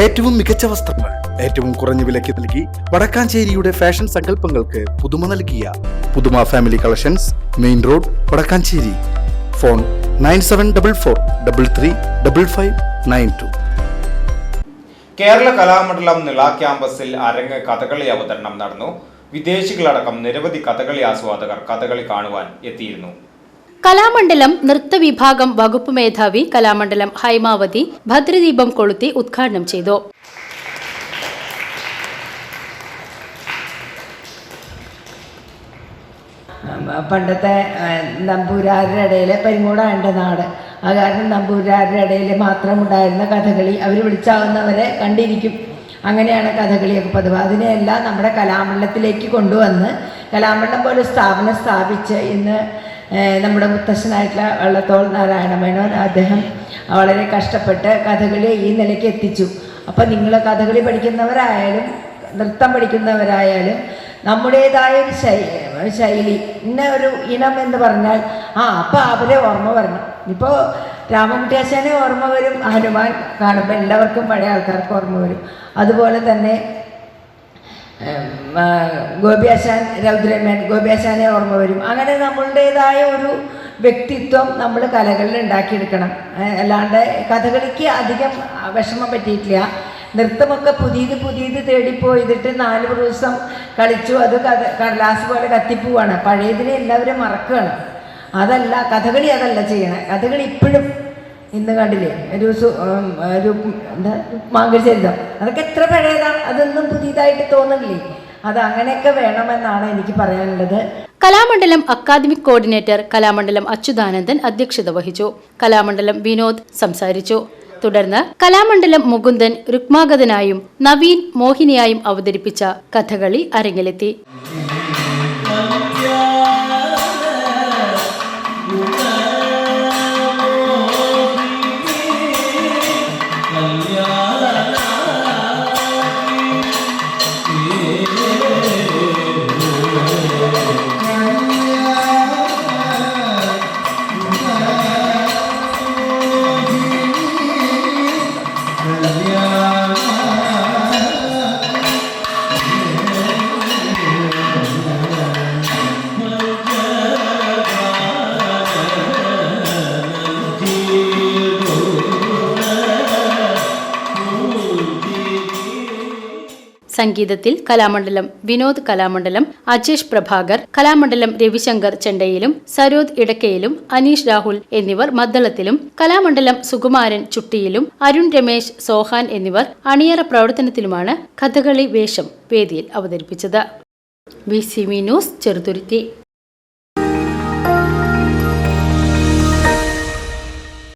ഏറ്റവും മികച്ച വസ്ത്രങ്ങൾ ഏറ്റവും കുറഞ്ഞ വിലയ്ക്ക് നൽകി വടക്കാഞ്ചേരിയുടെ ഫാഷൻ സങ്കല്പങ്ങൾക്ക് പുതുമ നൽകിയ പുതുമ family collections main road Vadakkanchery. Phone nine seven double four double three double five nine two. Kerala Kalamandalam Nila ക്യാമ്പസിൽ അരങ്ങ് കഥകളി അവതരണം നടന്നു. വിദേശികളടക്കം നിരവധി കഥകളി ആസ്വാദകർ കഥകളി കാണുവാൻ എത്തിയിരുന്നു. കലാമണ്ഡലം നൃത്തവിഭാഗം വകുപ്പ് മേധാവി കലാമണ്ഡലം ഹൈമാവതി ഭദ്രദീപം കൊളുത്തി ഉദ്ഘാടനം ചെയ്തു. പണ്ടത്തെ നമ്പൂരാരുടെ ഇടയിൽ പരിമൂടാണ്ട നാട്. ആ കാരണം നമ്പൂരാരുടെ ഇടയിൽ മാത്രം ഉണ്ടായിരുന്ന കഥകളി അവർ വിളിച്ചാവുന്നവരെ കണ്ടിരിക്കും. അങ്ങനെയാണ് കഥകളിയൊക്കെ പതിവ്. അതിനെയെല്ലാം നമ്മുടെ കലാമണ്ഡലത്തിലേക്ക് കൊണ്ടുവന്ന് കലാമണ്ഡലം പോലെ സ്ഥാപനം സ്ഥാപിച്ച് ഇന്ന് നമ്മുടെ മുത്തശ്ശനായിട്ടുള്ള വള്ളത്തോൾ നാരായണ മേനോൻ അദ്ദേഹം വളരെ കഷ്ടപ്പെട്ട് കഥകളി ഈ നിലയ്ക്ക് എത്തിച്ചു. അപ്പം നിങ്ങൾ കഥകളി പഠിക്കുന്നവരായാലും നൃത്തം പഠിക്കുന്നവരായാലും നമ്മുടേതായ ഒരു ശൈലി ഇന്ന ഒരു ഇനം എന്ന് പറഞ്ഞാൽ ആ അപ്പം അവരെ ഓർമ്മ വരണം. ഇപ്പോൾ രാമകുട്ടിയാശാനെ ഓർമ്മ വരും ഹനുമാൻ കാണുമ്പോൾ എല്ലാവർക്കും പഴയ ആൾക്കാർക്ക് ഓർമ്മ വരും. അതുപോലെ തന്നെ ഗോപിയാശാൻ രൗദ്രമേൻ ഗോപിയാശാനെ ഓർമ്മ വരും. അങ്ങനെ നമ്മളുടേതായ ഒരു വ്യക്തിത്വം നമ്മൾ കലകളിൽ ഉണ്ടാക്കിയെടുക്കണം. അല്ലാണ്ട് കഥകളിക്ക് അധികം വിഷമം പറ്റിയിട്ടില്ല. നൃത്തമൊക്കെ പുതിയത് പുതിയത് തേടിപ്പോയിട്ട് നാല് ദിവസം കളിച്ചു. അത് കഥ കടലാസ് പോലെ കത്തിപ്പോവാണ്. പഴയതിനെ എല്ലാവരും മറക്കുകയാണ്. അതല്ല കഥകളി അതല്ല ചെയ്യണേ. കഥകളി ഇപ്പോഴും ഇന്ന് കണ്ടില്ലേ? ഒരു ഒരു എന്താ മാംഗചരിതം അതൊക്കെ എത്ര പഴയതാണ് അതൊന്നും പുതിയതായിട്ട് തോന്നുന്നില്ലേ? അത് അങ്ങനെയൊക്കെ വേണമെന്നാണ് എനിക്ക് പറയാനുള്ളത്. കലാമണ്ഡലം അക്കാദമിക് കോർഡിനേറ്റർ കലാമണ്ഡലം അച്യുതാനന്ദൻ അധ്യക്ഷത വഹിച്ചു. കലാമണ്ഡലം വിനോദ് സംസാരിച്ചു. തുടർന്ന് കലാമണ്ഡലം മുകുന്ദൻ രുക്മാഗതനായും നവീൻ മോഹിനിയായും അവതരിപ്പിച്ച കഥകളി അരങ്ങിലെത്തി. Amém. സംഗീതത്തിൽ കലാമണ്ഡലം വിനോദ് കലാമണ്ഡലം അജേഷ് പ്രഭാകർ കലാമണ്ഡലം രവിശങ്കർ ചെണ്ടയിലും സരോദ് ഇടക്കയിലും അനീഷ് രാഹുൽ എന്നിവർ മദ്ദളത്തിലും കലാമണ്ഡലം സുകുമാരൻ ചുട്ടിയിലും അരുൺ രമേശ് സോഹാൻ എന്നിവർ അണിയറ പ്രവർത്തനത്തിലുമാണ് കഥകളി വേഷം വേദിയിൽ അവതരിപ്പിച്ചത്. B C V news Cheruthuruthy.